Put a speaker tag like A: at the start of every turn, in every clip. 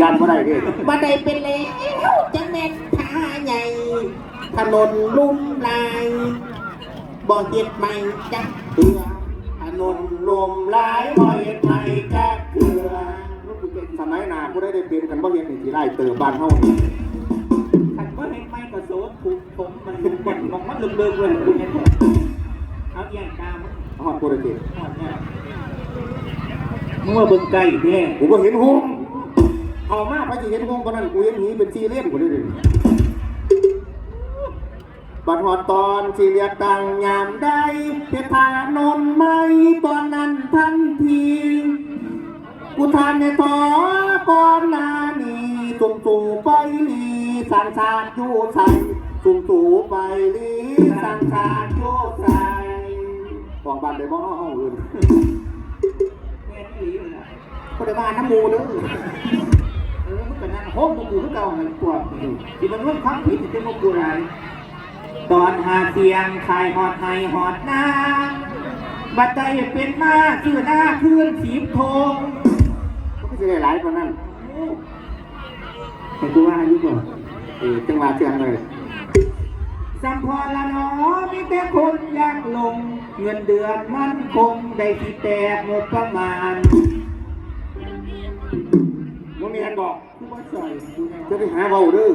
A: ยานบ่ได้เด้
B: บันไดเป็นแล้วจังแม่นผาใหญ่ ถนนลุ่มลายบ่เฮ็ดใหม่จักเตือถนนลมลายบ่เฮ็ดใหม่จักเตือ
A: สมัยหน้าผู้ใดได้เป็นกันบ่เฮ็ดนี่สิไล่เติบบ้านเฮานี่
C: ขันว่เห็นไม่กระโสดถูกผมมันบดมองมันเลิกๆเลยคุณเนี่ยเอาเอียงตาม
A: ฮอดผู้ใดเป็น
C: หอดเนี่ยมึงว่าเบิ่งไก่แน่
A: กูบ่เห็นหงส์ เข้ามาไปสิเห็นหงส์กว่านั้นกูเห็นหีเป็นสี่เหลี่ยมกูได้เลยบัดฮอดตอนสิเรียกตังยามใดเพชรทานนท์ไหม่ตอนนั้นทันทีกูทานในทอก่อนหน้านี้ตุ่มตู่ไปลีสังสารอยู่ใส่ตุ่มตู่ไปลีสังสารอยู่ใส่บอกบ้านได้บ่เนาะห้องอื่น
C: แม่ที่หลีเลยนะ
B: ก็ได้มาน้ำมูเด้อ
C: เออมันเป็นนั่นโฮมมึงกูเก่าเหันกว่าที่มันร่วมคับผิดที่มึงกูไรตอนหาเสียงขายหอดไห้หอดหน้าบัดใจเป็นมาชื่อหน้าคืนสีท
A: องก็จะได้หลายกว่านั้น
C: แต่กูว่าอายุก่อน
A: จังหวะเสียงเลย
C: สัมพอละนอมีแต่คนยากลง เงินเดือนมันคงได้ที่แตกงบประมาณ
A: บอก
C: กูว่าใส่กูเนี่ย
A: จะไปหาเบาเด้อ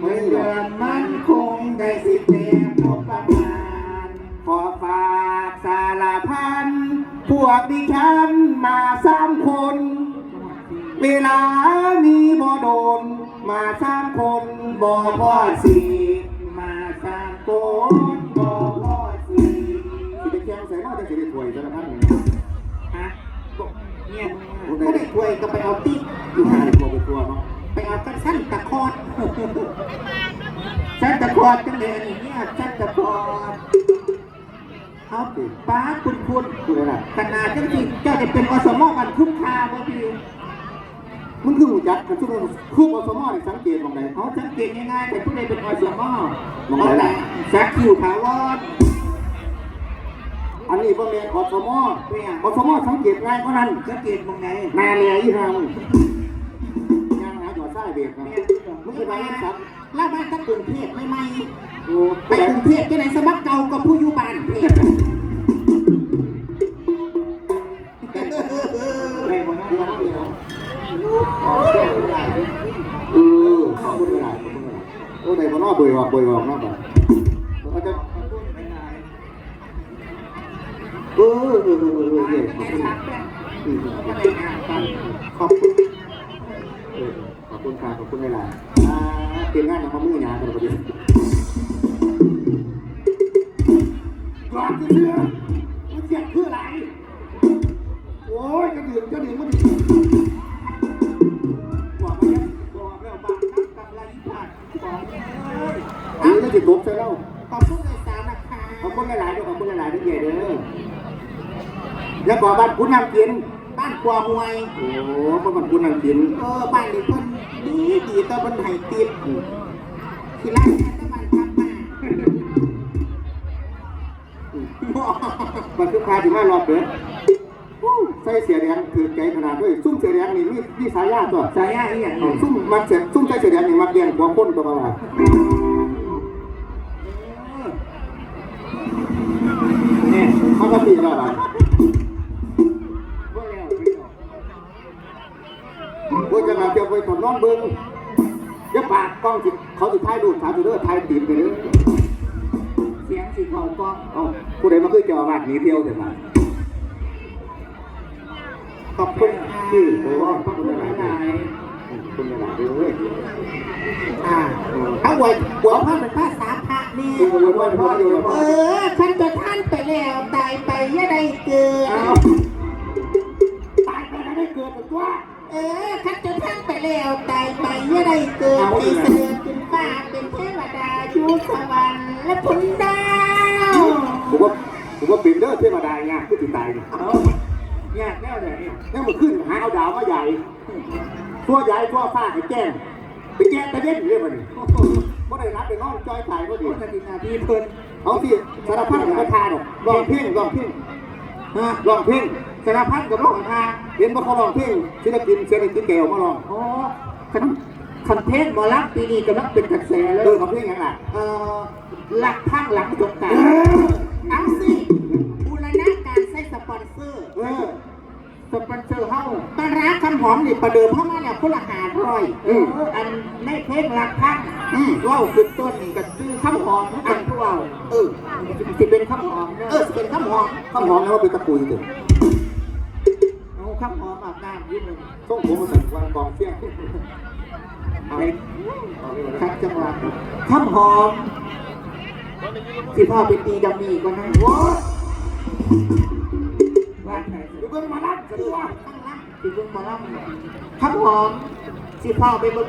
C: เงินเดือนมันคงได้ที่แตกงบประมาณ
A: ขอฝากสารพัน พวกดิฉันมาสามคน เวลานี้บ่โดน มาสามคนบ่พอสี่
C: มาสร้าง
A: โกนบ่พอสี่สิไปแข่งใส่หน้าจะสิได้ถวยสารพันนี่
C: ฮะเนี่ย
A: ผู้
B: ก็
A: ใด
B: ได้ถ้วยก็ไปเอาติ๊ก
A: อ
B: ด
C: ฉันตะคอดจังเลยอันนี้เนี่ยฉันตะคอดเอาป้าคุณคุณ
A: ผู้ใดล่ะ
C: ขนาดจังสิเจ้าจะเป็นอสมมันคุ้มค่าบ่พี่
A: มึงคือหูจักกันทุกคนคืออสมอนี่สังเกตมองใด
C: เขาสังเกตง่ายๆแต่ผู้ใดเป็นอสม
A: มองไหนล่ะ
C: สักคิวถาวร
A: อันนี้บ่แม่นอสมออสมอสังเกตง่ายกว่านั้น
C: สังเกตมองไหน
A: นาเลียอีหามย่างหาจอดซ้ายเบรก นะมึงคือไปยังสับ
B: ล่าบ้านตั้งกรุงเทพไม่ไม่ไปกรุงเทพที่ไหนสมัครเก่ากับผู้อยู่บ้านเทพ
C: ไปบ่นะ
A: เออขอบคุณหลายขอบคุณหลายโอ้ได้บ่เนอเบยออกเบยออกนาะบ่เขาจะเออเออเออเออเออขอบคุณเออข อบคุณค่ะขอบคุณหลายๆอ่าเตรียมงานอย่างมามือหยากันประเดี๋ยวกอดเสื้อมันเสียเพื่ออะไร โอ้ยจะดื่มจะดื่มมันบอกมาเนี่ย
C: บอกแล้วบางครั้งกำไรผ่านบอกเลย
A: อันนี้ก็จะตกใส่เรา
B: ขอบคุณในสาวนะคะ
A: ขอบคุณหลายๆด้วยขอบคุณหลายๆด้วยเด้อแล้วบอกบ้านคุณนำกิน
B: กวาหวย
A: โอ้บ้านคุณนำกิน
B: เออบ้านนี้เพิ่นดีดีแตะบนไห้ติดที่ร้านแค่ตะวันทับมา
A: มันคือพาถึงมารอบเด้ออู้ใส่เสียแดงถือใจขนาดด้วยซุ่มเสียแดงนี่มีมีสายาตัว
C: สายาอีหยัง
A: ซุ่มมันเสียซุ่มใส่เสียแดงนี่มักเลี้ยงหัวคนตัวว่า
C: เนี่ย
A: เขาก็ตีแล้วล่ะ โอ้ยจะมาเที่ยวไปถอดน้องเบิ้งเดี๋ยวปากกล้องสิเขาสิถ่ายรูปถ่ายไปเด้อถ่ายตีนไปเด้อ
C: เสียงสิเขากอง
A: เอ้าผู้ใดมาคือเจ้าอาวาสหนีเที่ยวเถิดมา
B: ขอบคุณค่ะ
A: ชื่อโอ้ขอบ
C: คุ
A: คุณ
C: ณ
A: ห
C: ห
A: ลาย
C: ลาย
A: ๆขอบคุณหลายๆเด้อ
B: อ่าเอาไว้หัวพ่อเป็นภาษาพระนี่
A: ดูดูดูดูดูดู
B: เออฉันจะท่านไปแล้วตายไปอย่าได้เกิด
A: แล้วตา
B: ยไปอย่าได้เกิดไปเสด็จขึ้นฟ้าเป็นเทวดาอยู่สวรรค์และพุนดาว
A: ผมว่าผมว่าเป็นเด้อเทวดาไงผู้ติดตายนี่
C: เอายแล้วเลยเนี่ย
A: มันขึ้นหาเอาดาวมาใหญ่ทั่วใหญ่ทั่วฟ้าให้แจ้งไปแจ้งตะเย็นเรียกมันก็ได้รับไปนอนจอยตายก็ดี
C: นาทีเพิ่น
A: เอาที่สารพัดกับประธานหรอกลองเพ่งลองเพ่งฮะลองเพ่ง
B: สารพัดกับโลกทาง
A: เห็นว่าเขาลองเพลงศิลปินเสียงกินแก้วมาลอง
B: โอ้คันคันเทศหมอลักปีนี้กำลังเป็นกระแสเล
A: เออยเขาเพลงยังไง
B: เอ่อหลักข้างหลังจงกราร
C: เอาสิบูรณาการใส่สปอนเซอร์
A: เออ
B: สปอนเซอร์เฮา
C: ปลาร้าคำหอมนี่ประเดิมเข้ามาแล้วคนละหาร้อย
B: เอออันในเพลงหลักข้าง
C: อืม
B: ว่าวคือต้นกับซื้อข้าวหอมอันทุกว่าว
C: เออ
B: สิเป็นข้าวหอมเน
C: เออ
B: อะ
C: สิเป็นคำหอม
A: ข้าวหอมนะว่าเป็นตะกุยเถอะ
B: เอา ข้าวหอมอาบน้ำยืดหนึ่ง
A: ส่งผมมาสั่งวันกองเสี้ยง
B: อะไรครับจังหวะข้าวหอมสิพ่อไปตีดัมมี่ก่อนนะโว้ยว่าไหนสิ
A: เดี๋ยวเพิ่งมาลับกัน
C: เออ
A: ว่า
C: ตั้งรับ
B: สิเพิ่งมาล่ำข้าวหอมสิพ่อไปเบิ่ง